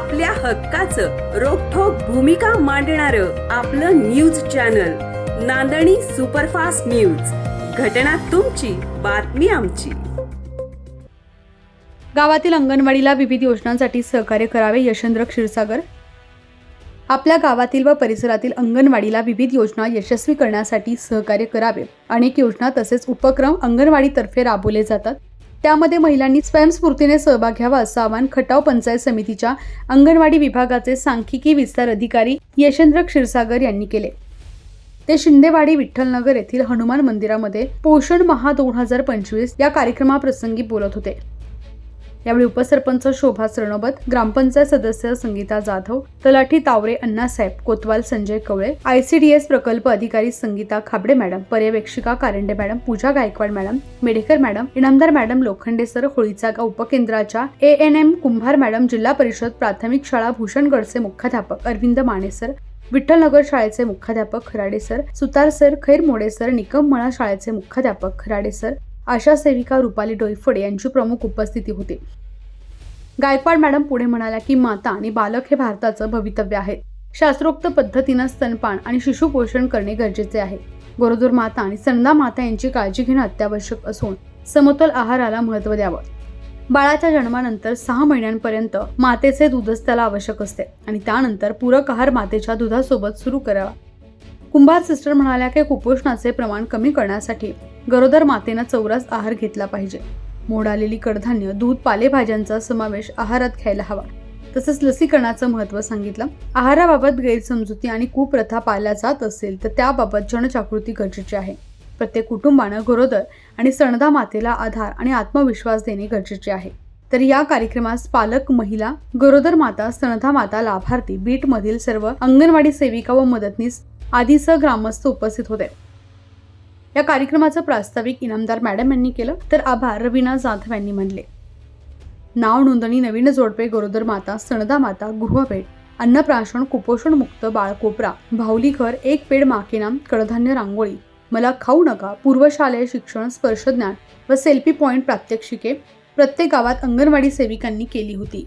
आपल्या हक्काचं रोखोक भूमिका मांडणार आपलं news channel Nandani superfast news. घटना तुमची बातमी आमची. गावातील अंगणवाडीला विविध योजनांसाठी सहकार्य करावे यशेंद्र क्षीरसागर. आपल्या गावातील व परिसरातील अंगणवाडीला विविध योजना यशस्वी करण्यासाठी सहकार्य करावे. अनेक योजना तसेच उपक्रम अंगणवाडीतर्फे राबवले जातात. त्यामध्ये महिलांनी स्वयंस्फूर्तीने सहभाग घ्यावा असं आवाहन खटाव पंचायत समितीच्या अंगणवाडी विभागाचे सांख्यिकी विस्तार अधिकारी यशेंद्र क्षीरसागर यांनी केले. ते शिंदेवाडी विठ्ठलनगर येथील हनुमान मंदिरामध्ये पोषण महा दोन हजार पंचवीस या कार्यक्रमाप्रसंगी बोलत होते. यावेळी उपसरपंच शोभा सरणोबत ग्रामपंचायत सदस्य संगीता जाधव तलाठी तावरे अण्णासाहेब कोतवाल संजय कवळे आयसीडीएस प्रकल्प अधिकारी Sangeeta खाबडे madam पर्यवेक्षिका Karande madam Pooja Gaikwad madam Medekar madam Inamdar madam Lokhande sir होळीचा उपकेंद्राच्या A N M Kumbhar madam जिल्हा परिषद प्राथमिक शाळा भूषणगडचे मुख्याध्यापक अरविंद मानेसर विठ्ठलनगर शाळेचे मुख्याध्यापक खराडे सर सुतार सर खैर मोडे सर निकम मळा शाळेचे मुख्याध्यापक खराडे सर आशा सेविका रुपाली डोईफोडे यांची प्रमुख उपस्थिती होती. गायकवाड मॅडम पुढे म्हणाल्या की माता आणि बालक हे भारताचं भवितव्य आहे. शास्त्रोक्त पद्धतीनं स्तनपान आणि शिशुपोषण करणे गरजेचे आहे. गरोदर माता आणि स्तनदा माता यांची काळजी घेणं अत्यावश्यक असून समतोल आहाराला महत्त्व द्यावं. बाळाच्या जन्मानंतर सहा महिन्यांपर्यंत मातेचे दूधच त्याला आवश्यक असते आणि त्यानंतर पूरक आहार मातेच्या दुधासोबत सुरू करावा. कुंभार सिस्टर म्हणाल्या की कुपोषणाचे प्रमाण कमी करण्यासाठी गरोदर मातेनं चौरस आहार घेतला पाहिजे. मोड आलेली कडधान्य दूध पालेभाज्यांचा समावेश आहारात घ्यायला हवा. तसंच लसीकरणाचं महत्त्व सांगितलं. आहाराबाबत गैरसमजुती आणि कुप्रथा पाळल्या जात असेल तर त्याबाबत जनजागृती गरजेची आहे. प्रत्येक कुटुंबानं गरोदर आणि सणदा मातेला आधार आणि आत्मविश्वास देणे गरजेचे आहे. तर या कार्यक्रमास पालक महिला गरोदर माता सणधा माता लाभार्थी बीटमधील सर्व अंगणवाडी सेविका व मदतनीस आदीसह ग्रामस्थ उपस्थित होते. या कार्यक्रमाचं प्रास्ताविक इनामदार मॅडम यांनी केलं तर आभार रवीना जाधव यांनी म्हणले नाव नोंदणी नवीन जोडपे गरोदर माता सणदा माता गृहभेट अन्नप्राशन कुपोषण मुक्त बाळकोपरा भाऊली घर एक पेड माकेनाम कडधान्य रांगोळी मला खाऊ नका पूर्वशालेय शिक्षण स्पर्शज्ञान व सेल्फी पॉईंट प्रात्यक्षिके प्रत्येक गावात अंगणवाडी सेविकांनी केली होती.